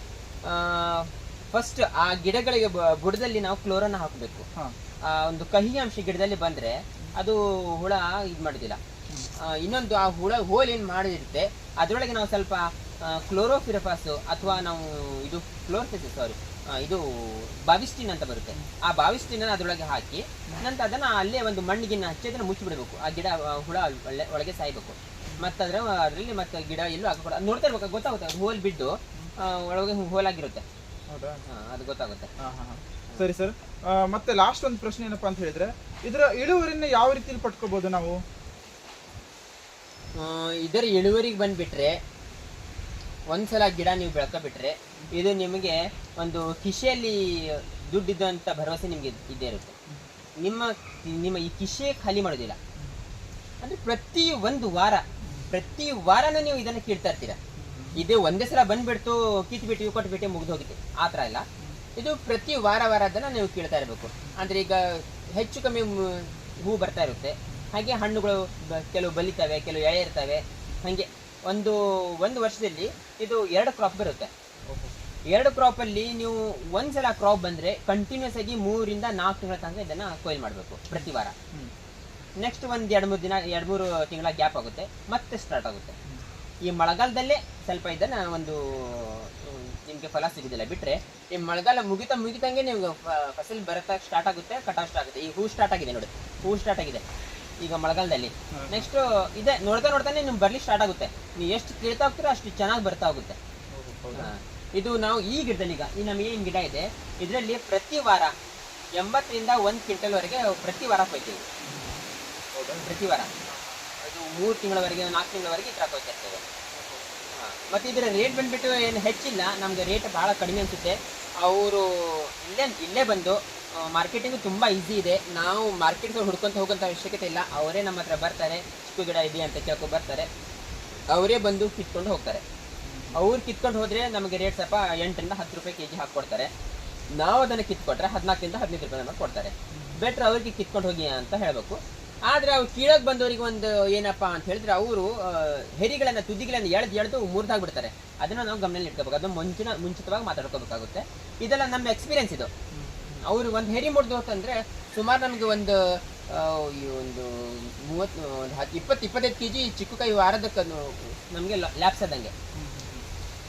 ಫಸ್ಟ್ ಆ ಗಿಡಗಳಿಗೆ ಬ- ಬುಡದಲ್ಲಿ ನಾವು ಕ್ಲೋರನ್ನ ಹಾಕಬೇಕು. ಹಾ. ಆ ಒಂದು ಕಹಿ ಅಂಶ ಗಿಡದಲ್ಲಿ ಬಂದ್ರೆ ಅದು ಹುಳ ಇದು ಮಾಡುದಿಲ್ಲ. ಆ, ಇನ್ನೊಂದು ಆ ಹುಳ ಹೋಲ್ ಏನ್ ಮಾಡಿರುತ್ತೆ ಅದರೊಳಗೆ ನಾವು ಸ್ವಲ್ಪ ಕ್ಲೋರೋಫಿರಫಾಸ್ ಅಥವಾ ನಾವು ಇದು ಕ್ಲೋರ್ಫಿಸ್ ಸಾರಿ ಇದು ಬಾವಿಸ್ಟಿನ್ ಅಂತ ಬರುತ್ತೆ. ಆ ಬಾವಿಸ್ಟಿನ್ ಅದರೊಳಗೆ ಹಾಕಿ ನಂತರ ಅದನ್ನ ಅಲ್ಲೇ ಒಂದು ಮಣ್ಣಿಗಿನ್ನ ಹಚ್ಚಿ ಅದನ್ನ ಮುಚ್ಚಿಬಿಡ್ಬೇಕು. ಆ ಗಿಡ ಆ, ಹುಳ ಒಳ್ಳೆ ಒಳಗೆ ಸಾಯ್ಬೇಕು. ಮತ್ತೆ ಅದ್ರ ಅದರಲ್ಲಿ ಮತ್ತೆ ಗಿಡ ಎಲ್ಲೂ ಹಾಕக்கூಡ ನೋಡ್ತಾ ಇರ್ಬೇಕು ಗೊತ್ತಾಗುತ್ತೆ ಹೋಲ್ ಬಿದ್ದು ಒಳಗೆ ಹೋಲಾಗಿರುತ್ತೆ ಹೌದಾ? ಅದು ಗೊತ್ತಾಗುತ್ತೆ. ಹಾ ಹಾ ಹಾ. ಸರಿ ಸರ್. ಮತ್ತೆ ಲಾಸ್ಟ್ ಒಂದು ಪ್ರಶ್ನೆ ಏನಪ್ಪ ಅಂತ ಹೇಳಿದ್ರೆ ಇದರ ಇಳುವರಿನ ಯಾವ ರೀತಿಯಲ್ಲಿ ಪಡ್ಕೋಬಹುದು ನಾವು? ಇದರ ಇಳುವರಿಗೆ ಬಂದ್ಬಿಟ್ರೆ ಒಂದ್ಸಲ ಗಿಡ ನೀವು ಬೆಳ್ಕೊಬಿಟ್ರೆ ಇದು ನಿಮಗೆ ಒಂದು ಕಿಶೆಯಲ್ಲಿ ದುಡ್ಡಿದ್ದು ಅಂತ ಭರವಸೆ ನಿಮಗೆ ಇದ್ದೇ ಇರುತ್ತೆ. ನಿಮ್ಮ ನಿಮ್ಮ ಈ ಕಿಶೆ ಖಾಲಿ ಮಾಡೋದಿಲ್ಲ. ಅಂದ್ರೆ ಪ್ರತಿ ಒಂದು ವಾರ ಪ್ರತಿ ವಾರನೂ ನೀವು ಇದನ್ನು ಕೀಳ್ತಾ ಇರ್ತೀರ. ಇದು ಒಂದೇ ಸಲ ಬಂದ್ಬಿಡ್ತು, ಕಿತ್ಬಿಟ್ಟು ಕೊಟ್ಬಿಟ್ಟು ಮುಗ್ದು ಹೋಗುತ್ತೆ. ಆ ಥರ ಇಲ್ಲ. ಇದು ಪ್ರತಿ ವಾರ ವಾರ ಅದನ್ನು ನೀವು ಕೀಳ್ತಾ ಇರಬೇಕು. ಅಂದ್ರೆ ಈಗ ಹೆಚ್ಚು ಕಮ್ಮಿ ಹೂ ಬರ್ತಾ ಇರುತ್ತೆ. ಹಾಗೆ ಹಣ್ಣುಗಳು ಕೆಲವು ಬಲಿತವೆ, ಕೆಲವು ಎಳೆ ಇರ್ತವೆ. ಹಾಗೆ ಒಂದು ಒಂದು ವರ್ಷದಲ್ಲಿ ಇದು ಎರಡು ಕ್ರಾಪ್ ಬರುತ್ತೆ. ಎರಡು ಕ್ರಾಪ್ ಅಲ್ಲಿ ನೀವು ಒಂದ್ಸಲ ಕ್ರಾಪ್ ಬಂದ್ರೆ ಕಂಟಿನ್ಯೂಸ್ ಆಗಿ ಮೂರಿಂದ ನಾಲ್ಕು ತಿಂಗಳ ತನಕ ಇದನ್ನ ಕೊಯ್ಲು ಮಾಡಬೇಕು ಪ್ರತಿ ವಾರ. ನೆಕ್ಸ್ಟ್ ಒಂದು ಎರಡು ಮೂರು ದಿನ ಎರಡು ಮೂರು ತಿಂಗಳ ಗ್ಯಾಪ್ ಆಗುತ್ತೆ ಮತ್ತೆ ಸ್ಟಾರ್ಟ್ ಆಗುತ್ತೆ. ಈ ಮಳೆಗಾಲದಲ್ಲೇ ಸ್ವಲ್ಪ ಇದನ್ನ ಒಂದು ನಿಮಗೆ ನಿಮ್ಗೆ ಫಲ ಸಿಗುದಿಲ್ಲ. ಬಿಟ್ರೆ ಈ ಮಳೆಗಾಲ ಮುಗಿತಾ ಮುಗಿತಂಗೆ ನಿಮ್ಗೆ ಫಸಲ್ ಬರತಾ ಸ್ಟಾರ್ಟ್ ಆಗುತ್ತೆ ಕಟಾವ್ ಸ್ಟಾರ್ಟ್ ಆಗುತ್ತೆ. ಈ ಹೂ ಸ್ಟಾರ್ಟ್ ಆಗಿದೆ ನೋಡಿ. ಹೂ ಸ್ಟಾರ್ಟ್ ಆಗಿದೆ ಈಗ ಮಳೆಗಾಲದಲ್ಲಿ. ನೆಕ್ಸ್ಟ್ ಇದೆ ನೋಡ್ತಾ ನೋಡ್ತಾನೆ ನಿಮ್ಗೆ ಬರ್ಲಿಕ್ಕೆ ಸ್ಟಾರ್ಟ್ ಆಗುತ್ತೆ. ನೀವು ಎಷ್ಟು ಕೇಳ್ತಾ ಹೋಗ್ತೀರೋ ಅಷ್ಟು ಚೆನ್ನಾಗಿ ಬರ್ತಾ ಹೋಗುತ್ತೆ. ಇದು ನಾವು ಈ ಗಿಡದಲ್ಲಿ ಈಗ ಈ ನಮ್ಮ ಏನ್ ಗಿಡ ಇದೆ ಇದರಲ್ಲಿ ಪ್ರತಿ ವಾರ ಎಂಬತ್ತರಿಂದ ಒಂದು ಕ್ವಿಂಟಲ್ವರೆಗೆ ಪ್ರತಿ ವಾರ ಕೊಯ್ತೀವಿ. ಪ್ರತಿ ವಾರ ಅದು ಮೂರು ತಿಂಗಳವರೆಗೆ ನಾಲ್ಕು ತಿಂಗಳವರೆಗೆ ಈ ಹಾ. ಮತ್ತೆ ಇದರ ರೇಟ್ ಬಂದುಬಿಟ್ಟು ಏನು ಹೆಚ್ಚಿಲ್ಲ. ನಮಗೆ ರೇಟ್ ಭಾಳ ಕಡಿಮೆ ಅನಿಸುತ್ತೆ. ಅವರು ಇಲ್ಲೇ ಇಲ್ಲೇ ಬಂದು ಮಾರ್ಕೆಟಿಂಗ್ ತುಂಬಾ ಈಸಿ ಇದೆ. ನಾವು ಮಾರ್ಕೆಟ್ಗೆ ಹುಡ್ಕೊಂತ ಹೋಗೋಂಥ ಅವಶ್ಯಕತೆ ಇಲ್ಲ. ಅವರೇ ನಮ್ಮ ಹತ್ರ ಬರ್ತಾರೆ. ಚಿಕ್ಕ ಗಿಡ ಇದೆ ಅಂತ ಕೇಳ್ಕೊ ಬರ್ತಾರೆ. ಅವರೇ ಬಂದು ಕಿತ್ಕೊಂಡು ಹೋಗ್ತಾರೆ. ಅವ್ರು ಕಿತ್ಕೊಂಡು ಹೋದರೆ ನಮಗೆ ರೇಟ್ ಸ್ವಲ್ಪ ಎಂಟರಿಂದ ಹತ್ತು ರೂಪಾಯಿ ಕೆ ಜಿ ಹಾಕ್ಕೊಡ್ತಾರೆ. ನಾವು ಅದನ್ನ ಕಿತ್ಕೊಟ್ರೆ ಹದಿನಾಲ್ಕರಿಂದ ಹದಿನೈದು ರೂಪಾಯಿ ನಮಗೆ ಕೊಡ್ತಾರೆ. ಬೆಟ್ರ್ ಅವ್ರಿಗೆ ಕಿತ್ಕೊಂಡು ಹೋಗಿ ಅಂತ ಹೇಳ್ಬೇಕು. ಆದ್ರೆ ಅವ್ರು ಕೀಳಕ್ ಬಂದವರಿಗೆ ಒಂದು ಏನಪ್ಪಾ ಅಂತ ಹೇಳಿದ್ರೆ ಅವರು ಹೆರಿಗಳನ್ನ, ತುದಿಗಳನ್ನ ಎಳ್ದು ಎಳ್ದು ಮುರಿದಾಗ್ಬಿಡ್ತಾರೆ. ಅದನ್ನ ನಾವು ಗಮನದಲ್ಲಿ ಇಟ್ಕೋಬೇಕು. ಅದನ್ನ ಮುಂಚಿನ, ಮುಂಚಿತವಾಗಿ ಮಾತಾಡ್ಕೋಬೇಕಾಗುತ್ತೆ. ಇದೆಲ್ಲ ನಮ್ಮ ಎಕ್ಸ್ಪೀರಿಯನ್ಸ್ ಇದು. ಅವರು ಒಂದು ಹೆರಿ ಮುಡ್ದು ಅಂತಂದ್ರೆ ಸುಮಾರು ನಮಗೆ ಒಂದು ಈ ಒಂದು ಮೂವತ್ತು, ಒಂದು ಹತ್ತು ಇಪ್ಪತ್ತು, ಇಪ್ಪತ್ತೈದು ಕೆ ಜಿ ಚಿಕ್ಕ ಕೈ ವಾರದಕ್ಕೆ ನಮಗೆ ಲ್ಯಾಪ್ಸ್ ಆದಂಗೆ.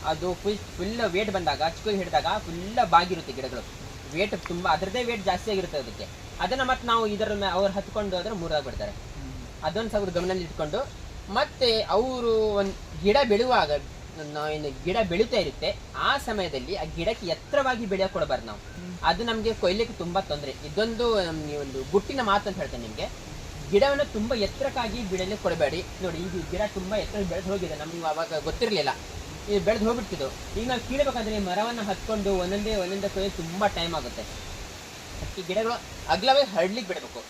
ಅದು ಫುಲ್ ಫುಲ್ ವೇಟ್ ಬಂದಾಗ, ಚಿಕ್ಕ ಹಿಡಿದಾಗ ಫುಲ್ ಬಾಗಿರುತ್ತೆ ಗಿಡಗಳು. ವೇಟ್ ತುಂಬ ಅದರದೇ ವೇಟ್ ಜಾಸ್ತಿ ಆಗಿರುತ್ತೆ ಅದಕ್ಕೆ. ಅದನ್ನ ಮತ್ತೆ ನಾವು ಇದರ ಮೇ, ಅವ್ರು ಹತ್ಕೊಂಡು ಹೋದ್ರೆ ಮೂರಾಗ್ಬಿಡ್ತಾರೆ ಅದೊಂದು ಸ್ವಲ್ಪ ಗಮನದಲ್ಲಿ ಇಟ್ಕೊಂಡು, ಮತ್ತೆ ಅವರು ಒಂದು ಗಿಡ ಬೆಳೆಯುವಾಗ ನಾವೇನು ಗಿಡ ಬೆಳೀತಾ ಇರುತ್ತೆ, ಆ ಸಮಯದಲ್ಲಿ ಆ ಗಿಡಕ್ಕೆ ಎತ್ತರವಾಗಿ ಬೆಳೆಯೋಕೆ ಕೊಡಬಾರ್ದು ನಾವು. ಅದು ನಮಗೆ ಕೊಯ್ಲಿಕ್ಕೆ ತುಂಬಾ ತೊಂದರೆ. ಇದೊಂದು ಒಂದು ಗುಟ್ಟಿನ ಮಾತು ಅಂತ ಹೇಳ್ತೇನೆ ನಿಮಗೆ. ಗಿಡವನ್ನು ತುಂಬಾ ಎತ್ತರಕ್ಕಾಗಿ ಬೆಳೆಯಲಿಕ್ಕೆ ಕೊಡಬೇಡಿ. ನೋಡಿ, ಈ ಗಿಡ ತುಂಬಾ ಎತ್ತರ ಬೆಳೆದು ಹೋಗಿದೆ. ನಮಗೆ ಅವಾಗ ಗೊತ್ತಿರಲಿಲ್ಲ. ಇದು ಬೆಳೆದು ಹೋಗ್ಬಿಡ್ತಿದ್ದು ಈಗ ನಾವು ಕೀಳಬೇಕಂದ್ರೆ ಮರವನ್ನು ಹತ್ಕೊಂಡು ಒಂದೊಂದೇ ಒಂದೊಂದೇ ಕೊಯ್ಯೋದು ತುಂಬಾ ಟೈಮ್ ಆಗುತ್ತೆ. ಅಕ್ಕಿ ಗಿಡಗಳು ಅಗ್ಲವೇ ಹರಡ್ಲಿಕ್ಕೆ ಬಿಡಬೇಕು.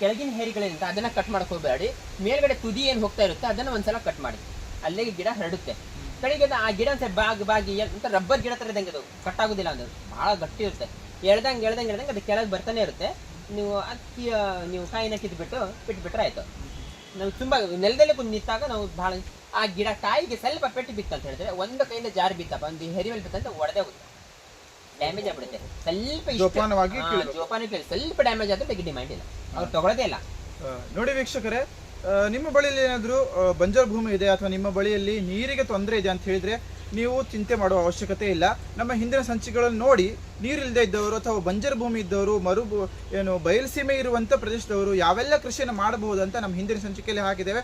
ಕೆಳಗಿನ ಹೇರಿಗಳಿಂದ ಅದನ್ನ ಕಟ್ ಮಾಡ್ಕೋಬೇಡಿ ಹೋಗಬೇಡಿ. ಮೇಲ್ಗಡೆ ತುದಿ ಏನು ಹೋಗ್ತಾ ಇರುತ್ತೆ, ಅದನ್ನ ಒಂದ್ಸಲ ಕಟ್ ಮಾಡಿ. ಅಲ್ಲಿಗೆ ಗಿಡ ಹರಡುತ್ತೆ. ಕಡೆಗೆ ಆ ಗಿಡ ಅಂತ ಬಾಗಿ ಬಾಗಿ ಅಂತ ರಬ್ಬರ್ ಗಿಡ ತರ ಇದ್ದಂಗೆ ಅದು. ಕಟ್ ಆಗೋದಿಲ್ಲ ಅದು. ಬಹಳ ಗಟ್ಟಿ ಇರುತ್ತೆ. ಎಳ್ದಂಗೆ ಎಳ್ದಂಗೆ ಎಳ್ದಂಗೆ ಅದು ಕೆಳಗೆ ಬರ್ತಾನೆ ಇರುತ್ತೆ. ನೀವು ಅಕ್ಕಿ ನೀವು ಕಾಯಿನ ಕಿತ್ಬಿಟ್ಟು, ಬಿಟ್ಬಿಟ್ರೆ ಆಯಿತು. ನಾವು ತುಂಬ ನೆಲದಲ್ಲೇ ಕುಂದು ನಿಂತಾಗ ನಾವು ಬಹಳ ಆ ಗಿಡ ಕಾಯಿಗೆ ಸ್ವಲ್ಪ ಪೆಟ್ಟು ಬಿತ್ತು ಅಂತ ಹೇಳಿದ್ರೆ ಒಂದು ಕೈಯಿಂದ ಜಾರಿ ಬಿತ್ತಪ್ಪ ಒಂದು ಹೆರಿಮೇಲೆ ಬಿತ್ತಂತ ಒಡೆದೇ ಹೋಗುತ್ತೆ. ಡ್ಯಾಮೇಜ್ ಆಗ್ಬಿಡುತ್ತೆ. ಸ್ವಲ್ಪ ಜೋಪಾನವಾಗಿ ಜೋಪಾನಿ ಸ್ವಲ್ಪ ಡ್ಯಾಮೇಜ್ ಆದ್ರೆ ಬಗ್ಗೆ ಡಿಮ್ಯಾಂಡ್ ಇಲ್ಲ. ಅವ್ರು ತಗೊಳ್ಳೋದೇ ಇಲ್ಲ. ನೋಡಿ ವೀಕ್ಷಕರೇ ನಿಮ್ಮ ಬಳಿಯಲ್ಲಿ ಏನಾದರೂ ಬಂಜರ್ ಭೂಮಿ ಇದೆ ಅಥವಾ ನಿಮ್ಮ ಬಳಿಯಲ್ಲಿ ನೀರಿಗೆ ತೊಂದರೆ ಇದೆ ಅಂತ ಹೇಳಿದ್ರೆ ನೀವು ಚಿಂತೆ ಮಾಡುವ ಅವಶ್ಯಕತೆ ಇಲ್ಲ. ನಮ್ಮ ಹಿಂದಿನ ಸಂಚಿಕೆಗಳನ್ನು ನೋಡಿ, ನೀರಿಲ್ಲದೆ ಇದ್ದವರು ಅಥವಾ ಬಂಜರು ಭೂಮಿ ಇದ್ದವರು, ಮರು ಏನು ಬಯಲುಸೀಮೆ ಇರುವಂಥ ಪ್ರದೇಶದವರು ಯಾವೆಲ್ಲ ಕೃಷಿಯನ್ನು ಮಾಡಬಹುದು ಅಂತ ನಮ್ಮ ಹಿಂದಿನ ಸಂಚಿಕೆಯಲ್ಲಿ ಹಾಕಿದ್ದೇವೆ.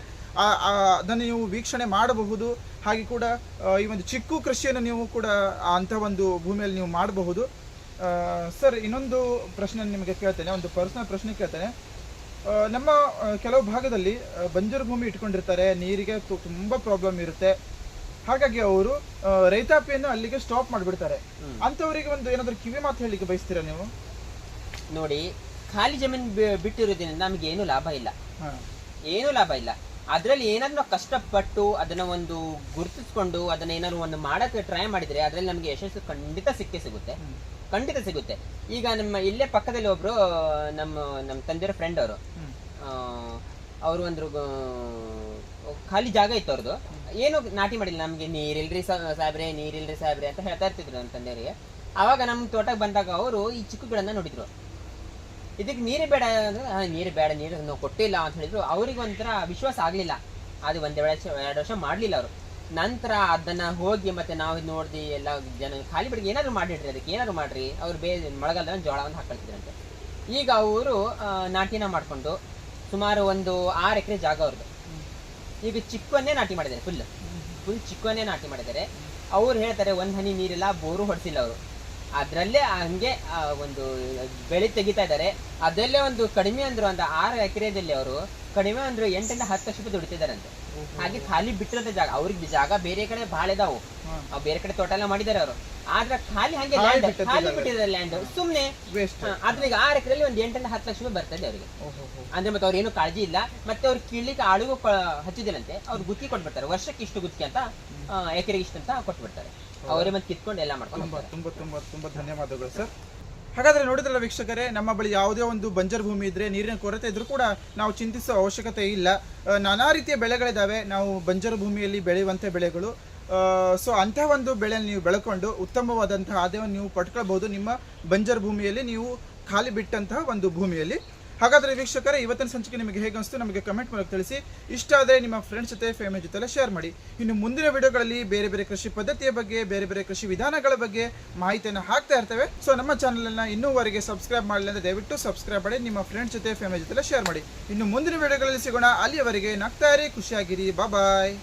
ಅದನ್ನು ನೀವು ವೀಕ್ಷಣೆ ಮಾಡಬಹುದು. ಹಾಗೆ ಕೂಡ ಈ ಒಂದು ಚಿಕ್ಕು ಕೃಷಿಯನ್ನು ನೀವು ಕೂಡ ಅಂಥ ಒಂದು ಭೂಮಿಯಲ್ಲಿ ನೀವು ಮಾಡಬಹುದು. ಸರ್, ಇನ್ನೊಂದು ಪ್ರಶ್ನೆ ನಿಮಗೆ ಕೇಳ್ತೇನೆ, ಒಂದು ಪರ್ಸನಲ್ ಪ್ರಶ್ನೆ ಕೇಳ್ತೇನೆ. ನಮ್ಮ ಕೆಲವು ಭಾಗದಲ್ಲಿ ಬಂಜರು ಭೂಮಿ ಇಟ್ಕೊಂಡಿರ್ತಾರೆ. ನೀರಿಗೆ ತುಂಬಾ ಪ್ರಾಬ್ಲಮ್ ಇರುತ್ತೆ. ಹಾಗಾಗಿ ಅವರು ರೈತಾಪಿಯನ್ನು ಅಲ್ಲಿಗೆ ಸ್ಟಾಪ್ ಮಾಡಿಬಿಡ್ತಾರೆ. ಅಂತವರಿಗೆ ಒಂದು ಏನಾದ್ರು ಕಿವಿ ಮಾತು ಹೇಳಲಿಕ್ಕೆ ಬಯಸ್ತೀರಾ ನೀವು? ನೋಡಿ ಖಾಲಿ ಜಮೀನು ಬಿಟ್ಟಿರೋದ್ರಿಂದ ನಮ್ಗೆ ಏನು ಲಾಭ ಇಲ್ಲ. ಏನು ಲಾಭ ಇಲ್ಲ. ಅದ್ರಲ್ಲಿ ಏನಾದ್ರು ನಾವು ಕಷ್ಟಪಟ್ಟು ಅದನ್ನ ಒಂದು ಗುರುತಿಸ್ಕೊಂಡು ಅದನ್ನ ಏನಾದ್ರು ಒಂದು ಮಾಡಕ್ಕೆ ಟ್ರೈ ಮಾಡಿದ್ರೆ ಅದ್ರಲ್ಲಿ ನಮಗೆ ಯಶಸ್ಸು ಖಂಡಿತ ಸಿಕ್ಕೇ ಸಿಗುತ್ತೆ. ಖಂಡಿತ ಸಿಗುತ್ತೆ. ಈಗ ನಮ್ಮ ಇಲ್ಲೇ ಪಕ್ಕದಲ್ಲಿ ಒಬ್ರು ನಮ್ಮ ನಮ್ಮ ತಂದೆಯವ್ರ ಫ್ರೆಂಡ್ ಅವರು. ಅವರು ಒಂದು ಖಾಲಿ ಜಾಗ ಇತ್ತು ಅವ್ರದ್ದು ಏನು ನಾಟಿ ಮಾಡಿಲ್ಲ. ನಮ್ಗೆ ನೀರಿಲ್ರಿ ಸಾಬ್ರೆ ನೀರಿಲ್ರಿ ಸಾಬ್ರೆ ಅಂತ ಹೇಳ್ತಾ ಇರ್ತಿದ್ರು ನಮ್ಮ ತಂದೆಯವರಿಗೆ. ಅವಾಗ ನಮ್ಮ ತೋಟಕ್ಕೆ ಬಂದಾಗ ಅವರು ಈ ಚಿಕ್ಕ ಗಿಡನ ನೋಡಿದ್ರು. ಇದಕ್ಕೆ ನೀರೇ ಬೇಡ ಅಂದ್ರೆ "ಆ, ನೀರು ಬೇಡ ನೀರು ನಾವು ಕೊಟ್ಟಿಲ್ಲ ಅಂತ ಹೇಳಿದ್ರು. ಅವ್ರಿಗೆ ಒಂಥರ ವಿಶ್ವಾಸ ಆಗಲಿಲ್ಲ. ಅದು ಒಂದೇ ವರ್ಷ ಎರಡು ವರ್ಷ ಮಾಡಲಿಲ್ಲ ಅವರು. ನಂತರ ಅದನ್ನ ಹೋಗಿ ಮತ್ತೆ ನಾವು ನೋಡಿದ್ವಿ ಎಲ್ಲ ಜನ ಖಾಲಿ ಬಿಡಿಗೆ ಏನಾದ್ರು ಮಾಡಿಡ್ರಿ ಅದಕ್ಕೆ ಏನಾದ್ರು ಮಾಡ್ರಿ. ಅವ್ರು ಬೇ ಜೋಳವನ್ನ ಜೋಳವನ್ನು ಹಾಕೊಳ್ತಿದ್ರಂತೆ ಈಗ ಅವರು ನಾಟಿನ ಮಾಡ್ಕೊಂಡು ಸುಮಾರು ಒಂದು ಆರು ಎಕರೆ ಜಾಗ ಅವ್ರದ್ದು ಈಗ ಚಿಕ್ಕವನ್ನೇ ನಾಟಿ ಮಾಡಿದ್ದಾರೆ ಫುಲ್ ಫುಲ್ ಚಿಕ್ಕವನ್ನೇ ನಾಟಿ ಮಾಡಿದ್ದಾರೆ. ಅವ್ರು ಹೇಳ್ತಾರೆ, ಒಂದ್ ಹನಿ ನೀರಿಲ್ಲ, ಬೋರು ಹೊಡೆಸಿಲ್ಲ ಅವರು. ಅದ್ರಲ್ಲೇ ಹಂಗೆ ಆ, ಒಂದು ಬೆಳೆ ತೆಗಿತಾ ಇದ್ದಾರೆ ಅದರಲ್ಲೇ ಒಂದು ಕಡಿಮೆ ಅಂದ್ರು ಒಂದು ಆರು ಎಕರೆದಲ್ಲಿ ಅವರು ಕಡಿಮೆ ಅಂದ್ರು ಎಂಟರಿಂದ ಹತ್ತು ಲಕ್ಷ ರೂಪಾಯಿ ದುಡಿತಿದಾರಂತೆ. ಹಾಗೆ ಖಾಲಿ ಬಿಟ್ಟಿರೋದ ಜಾಗ. ಅವ್ರಿಗೆ ಜಾಗ ಬೇರೆ ಕಡೆ ಭಾಳ ಇದಾವು. ಬೇರೆ ಕಡೆ ತೋಟ ಎಲ್ಲ ಮಾಡಿದಾರೆ ಅವರು. ಆದ್ರೆ ಖಾಲಿ ಹಂಗೆ land, ಖಾಲಿ ಬಿಟ್ಟಿದ್ದಾರೆ ಲ್ಯಾಂಡ್ ಸುಮ್ನೆ ಈಗ ಆರು ಎಕರೆಯಲ್ಲಿ ಒಂದು ಎಂಟರಿಂದ ಹತ್ತು ಲಕ್ಷ ರೂಪಾಯಿ ಬರ್ತದೆ ಅವರಿಗೆ. ಅಂದ್ರೆ ಮತ್ತೆ ಅವ್ರು ಏನು ಕಾಳಜಿ ಇಲ್ಲ. ಮತ್ತೆ ಅವ್ರು ಕೀಳ್ಲಿಕ್ಕೆ ಆಳುಗೂ ಹಚ್ಚಿದಿರಂತೆ ಅವ್ರು ಗುತ್ತಿ ಕೊಟ್ಬಿಡ್ತಾರೆ. ವರ್ಷಕ್ಕೆ ಇಷ್ಟು ಗುತ್ತಿ ಅಂತ ಎಕರೆಗೆ ಇಷ್ಟು ಅಂತ ಕೊಟ್ಬಿಡ್ತಾರೆ. ಅವರೇ ಮತ್ತೆ ಕಿತ್ಕೊಂಡು ಎಲ್ಲ ಮಾಡ್ಕೊಂಡು ತುಂಬಾ. ತುಂಬಾ ತುಂಬಾ ತುಂಬಾ ಧನ್ಯವಾದಗಳು ಸರ್ ಹಾಗಾದ್ರೆ ನೋಡಿದ್ರಲ್ಲ ವೀಕ್ಷಕರೇ ನಮ್ಮ ಬಳಿ ಯಾವುದೇ ಒಂದು ಬಂಜರ್ ಭೂಮಿ ಇದ್ರೆ ನೀರಿನ ಕೊರತೆ ಇದ್ರೂ ಕೂಡ ನಾವು ಚಿಂತಿಸುವ ಅವಶ್ಯಕತೆ ಇಲ್ಲ. ನಾನಾ ರೀತಿಯ ಬೆಳೆಗಳಿದಾವೆ. ನಾವು ಬಂಜರು ಭೂಮಿಯಲ್ಲಿ ಬೆಳೆಯುವಂಥ ಬೆಳೆಗಳು. ಸೊ ಅಂತಹ ಒಂದು ಬೆಳೆ ನೀವು ಬೆಳ್ಕೊಂಡು ಉತ್ತಮವಾದಂತಹ ಆದಾಯವನ್ನು ನೀವು ಪಡ್ಕೊಳ್ಬಹುದು. ನಿಮ್ಮ ಬಂಜರ್ ಭೂಮಿಯಲ್ಲಿ ನೀವು ಖಾಲಿ ಬಿಟ್ಟಂತಹ ಒಂದು ಭೂಮಿಯಲ್ಲಿ. ಹಾಗಾದ್ರೆ ವೀಕ್ಷಕರೇ, ಇವತ್ತಿನ ಸಂಚಿಕೆ ನಿಮಗೆ ಹೇಗೆ ಅನಿಸ್ತು ನಮಗೆ ಕಮೆಂಟ್ ಮೂಲಕ ತಿಳಿಸಿ. ಇಷ್ಟ ಆದರೆ ನಿಮ್ಮ ಫ್ರೆಂಡ್ಸ್ ಜೊತೆ ಫ್ಯಾಮಿಲಿ ಜೊತೆ ಶೇರ್ ಮಾಡಿ. ಇನ್ನು ಮುಂದಿನ ವಿಡಿಯೋಗಳಲ್ಲಿ ಬೇರೆ ಬೇರೆ ಕೃಷಿ ಪದ್ಧತಿಯ ಬಗ್ಗೆ, ಬೇರೆ ಬೇರೆ ಕೃಷಿ ವಿಧಾನಗಳ ಬಗ್ಗೆ ಮಾಹಿತಿಯನ್ನು ಹಾಕ್ತಾ ಇರ್ತೇವೆ. ಸೊ ನಮ್ಮ ಚಾನಲನ್ನು ಇನ್ನೂವರೆಗೆ ಸಬ್ಸ್ಕ್ರೈಬ್ ಮಾಡಲಿ ಅಂದರೆ ದಯವಿಟ್ಟು ಸಬ್ಸ್ಕ್ರೈಬ್ ಮಾಡಿ, ನಿಮ್ಮ ಫ್ರೆಂಡ್ಸ್ ಜೊತೆ ಫ್ಯಾಮಿಲಿ ಜೊತೆ ಶೇರ್ ಮಾಡಿ. ಇನ್ನು ಮುಂದಿನ ವಿಡಿಯೋಗಳಲ್ಲಿ ಸಿಗೋಣ. ಅಲ್ಲಿಯವರೆಗೆ ನಗ್ತಾ ಇರಿ, ಖುಷಿಯಾಗಿರಿ. ಬಾಯ್